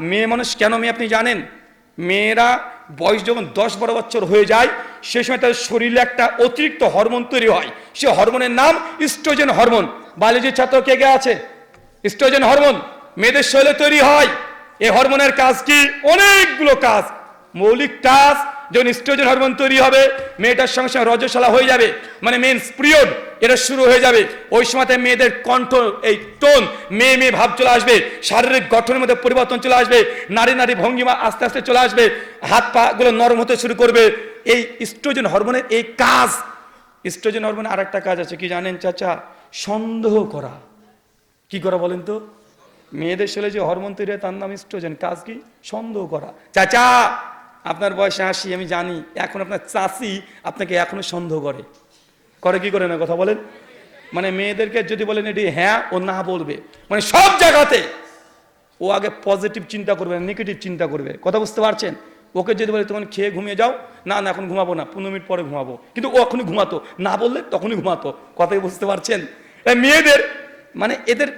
মেয়ে মানুষ কেন মেয়ে আপনি জানেন? মেয়েরা বয়স যখন দশ বারো বছর হয়ে যায়, সে সময় তাদের শরীরে একটা অতিরিক্ত হরমোন তৈরি হয়। সে হরমোনের নাম ইস্ট্রোজেন হরমোন বায়োলজির ছাত্র কে কে আছে? ইস্ট্রোজেন হরমোন মেয়েদের শরীরে তৈরি হয়। এ হরমোনের কাজ কি? অনেকগুলো কাজ। মৌলিক কাজ যখন ইস্ট্রোজেন হরমোন তৈরি হবে, মেয়েটার সঙ্গে সঙ্গে রজশালা হয়ে যাবে মানে মেন্স পিরিয়ড এটা শুরু হয়ে যাবে। ওই সময়তে মেয়েদের কণ্ঠ, এই টোন মেয়ে মেয়ে ভাব চলে আসবে, শারীরিক গঠনের মধ্যে পরিবর্তন চলে আসবে, নারী নারী ভঙ্গিমা আস্তে আস্তে চলে আসবে, হাত পা গুলো নরম হতে শুরু করবে। এই ইস্ট্রোজেন হরমোনের এই কাজ ইস্ট্রোজেন হরমোনের আর একটা কাজ আছে, কি জানেন চাচা? সন্দেহ করা। কি করা বলেন তো? মেয়েদের শরীরে যে হরমোন তৈরি হয়, তার নাম ইস্ট্রোজেন কাজ কি? সন্দেহ করা। চাচা আপনার বয়সে আসি আমি জানি, এখন আপনার চাষি আপনাকে এখনও সন্দেহ করে। করে কি করে না, কথা বলেন? মানে মেয়েদেরকে যদি বলেন এটি হ্যাঁ ও না বলবে মানে সব জায়গাতে ও আগে পজিটিভ চিন্তা করবে না নেগেটিভ চিন্তা করবে। কথা বুঝতে পারছেন? ওকে যদি বলে তখন খেয়ে ঘুমিয়ে যাও, না না, এখন ঘুমাবো না, পনেরো মিনিট পরে ঘুমাবো। কিন্তু ও এখনই ঘুমাতো, না বললে তখনই ঘুমাতো। কথাই বুঝতে পারছেন? মেয়েদের মানে এদের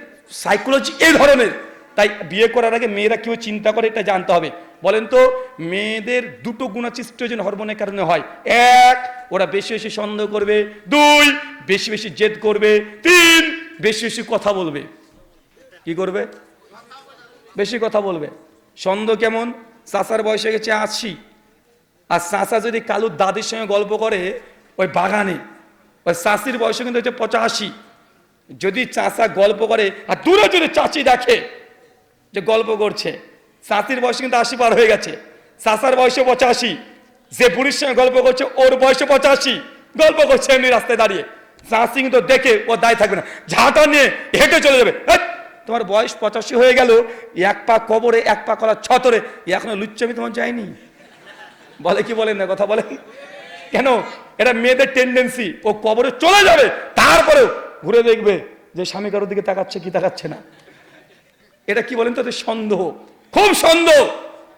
সাইকোলজি এই ধরনের। তাই বিয়ে করার আগে মেয়েরা কেউ চিন্তা করে এটা জানতে হবে। বলেন তো, মেয়েদের দুটো গুণাচিস্ট্রোজেন হরমোনের কারণে হয়। এক, ওরা বেশি বেশি সন্দেহ করবে। দুই, বেশি বেশি জেদ করবে। তিন, বেশি বেশি কথা বলবে। কি করবে? বেশি কথা বলবে। সন্দেহ কেমন? চাষার বয়সে গেছে আশি। আর চাষা যদি কালুর দাদির সঙ্গে গল্প করে, ওই বাগানে, ওই চাষির বয়সে কিন্তু হচ্ছে পঁচাশি। যদি চাষা গল্প করে, আর দূরে দূরে চাচি দেখে যে গল্প করছে। চাষির বয়স কিন্তু আশি পার হয়ে গেছে। চাষার বয়সে পঁচাশি। যে বুড়ির সঙ্গে গল্প করছে ওর বয়সে পঁচাশি। গল্প করছে এমনি রাস্তায় দাঁড়িয়ে। চাষি কিন্তু দেখে ও দায় থাকবে না। ঝাঁটা নিয়ে হেঁটে চলে যাবে। "হেৎ, তোমার বয়স পঁচাশি হয়ে গেল এক পা কবরে এক পা কলার ছতরে। এখনও লুচ্চামি তোমার যায়নি? বলে কি বলেন না কথা বলেন কেন? এটা মেয়েদের টেন্ডেন্সি ও কবরে চলে যাবে তারপরেও ঘুরে দেখবে যে স্বামী কারোর দিকে তাকাচ্ছে কি তাকাচ্ছে না। এটা কি বলেন তো? সন্দেহ। খুব সন্দেহ।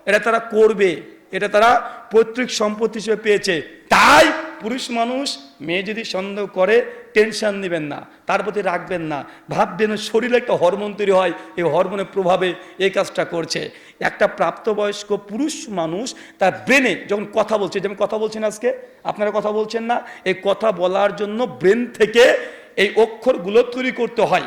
এটা তারা করবে। এটা তারা পৈতৃক সম্পত্তি হিসেবে পেয়েছে। তাই পুরুষ মানুষ, মেয়ে যদি সন্দেহ করে টেনশন নেবেন না। তার প্রতি রাখবেন না। ভাববেন শরীরে একটা হরমোন তৈরি হয়। এই হরমোনের প্রভাবে এই কাজটা করছে। একটা প্রাপ্তবয়স্ক পুরুষ মানুষ, তার ব্রেনে যখন কথা বলছে, যেমন কথা বলছেন আজকে, আপনারা কথা বলছেন না, এই কথা বলার জন্য ব্রেন থেকে এই অক্ষরগুলো তৈরি করতে হয়।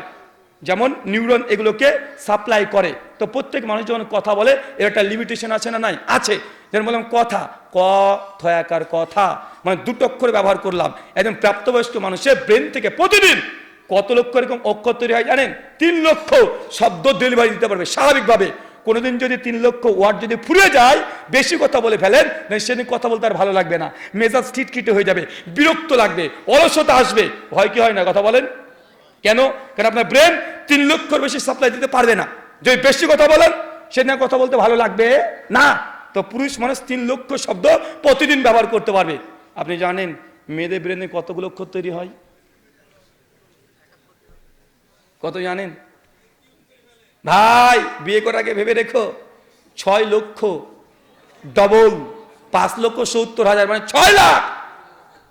যেমন নিউরন এগুলোকে সাপ্লাই করে। তো প্রত্যেক মানুষ যখন কথা বলে, এর একটা লিমিটেশন আছে না নাই? আছে। যেমন বললাম, কথা। ক থয়াকার কথা। মানে দুটো অক্ষর ব্যবহার করলাম। একজন প্রাপ্তবয়স্ক মানুষের ব্রেন থেকে প্রতিদিন কত লক্ষ এরকম অক্ষর তৈরি হয় জানেন? তিন লক্ষ শব্দ ডেলিভারি দিতে পারবে, স্বাভাবিকভাবে। কোনোদিন যদি তিন লক্ষ ওয়ার্ড যদি ফুরে যায়, বেশি কথা বলে ফেলেন সেদিন কথা বলতে আর ভালো লাগবে না। মেজাজ খিটখিটে হয়ে যাবে, বিরক্ত লাগবে, অলসতা আসবে। ভয় কি হয় না, কথা বলেন? কেন? কারণ আপনার ব্রেন তিন লক্ষর বেশি সাপ্লাই দিতে পারবে না। যদি বেশি কথা বলেন সেদিন কথা বলতে ভালো লাগবে। না। তো পুরুষ মানুষ তিন লক্ষ শব্দ প্রতিদিন ব্যবহার করতে পারবে। আপনি জানেন মেয়েদের ব্রেনে কতগুলো অক্ষর তৈরি হয়? কত জানেন? ভাই, বিয়ে আগে ভেবে রেখো, ছয় লক্ষ ডবল পাঁচ লক্ষ সত্তর হাজার মানে ছয় লাখ।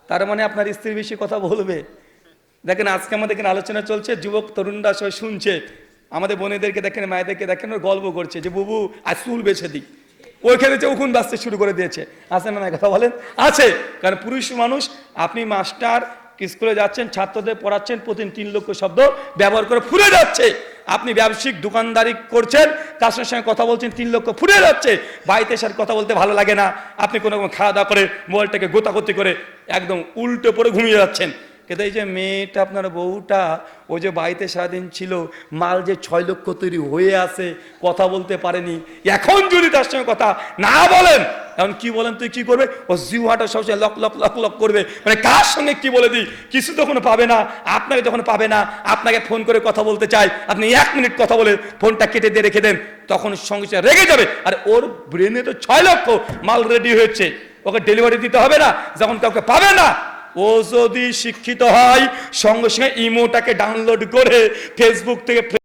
তার মানে আপনার স্ত্রী বেশি কথা বলবে। দেখেন আজকে আমাদের এখানে আলোচনা চলছে, যুবক তরুণরা সবাই শুনছে। আমাদের বোনেদেরকে দেখেন, মায়েদেরকে দেখেন গল্প করছে যে, বুবু আর চুল বেছে দিই। ওইখানে যে উকুন বাঁচতে শুরু করে দিয়েছে। আছে না কথা বলেন? আছে। কারণ পুরুষ মানুষ, আপনি মাস্টার, স্কুলে যাচ্ছেন, ছাত্রদের পড়াচ্ছেন, প্রতিদিন তিন লক্ষ শব্দ ব্যবহার করে ফুরে যাচ্ছে। আপনি ব্যবসায়িক দোকানদারি করছেন কাস্টমার সঙ্গে কথা বলছেন, তিন লক্ষ ফুরে যাচ্ছে। বাড়িতে এসে কথা বলতে ভালো লাগে না। আপনি কোনো রকম খাওয়া দাওয়া করে মোবাইলটাকে গোতাগতি করে একদম উল্টো পরে ঘুমিয়ে যাচ্ছেন। কিন্তু এই যে মেয়েটা, আপনার বউটা, ও যে বাড়িতে সারাদিন ছিল, মাল যে ছয় লক্ষ তৈরি হয়ে আছে, কথা বলতে পারেনি। এখন যদি তার সঙ্গে কথা না বলেন, এখন কি বলেন, তুই কি করবে? ও জিহাটা সবসময় লক লক লক লক করবে। মানে কার সঙ্গে কি বলে দিই? কিছু তখন পাবে না, আপনাকে যখন পাবে না, আপনাকে ফোন করে কথা বলতে চাই, আপনি এক মিনিট কথা বলে ফোনটা কেটে দিয়ে রেখে দেন, তখন সঙ্গে সঙ্গে রেগে যাবে। আর ওর ব্রেনে তো ছয় লক্ষ মাল রেডি হয়েছে। ওকে ডেলিভারি দিতে হবে না, যখন কাউকে পাবে না ও যদি শিক্ষিত হয় সঙ্গে সঙ্গে ইমোটাকে ডাউনলোড করে ফেসবুক থেকে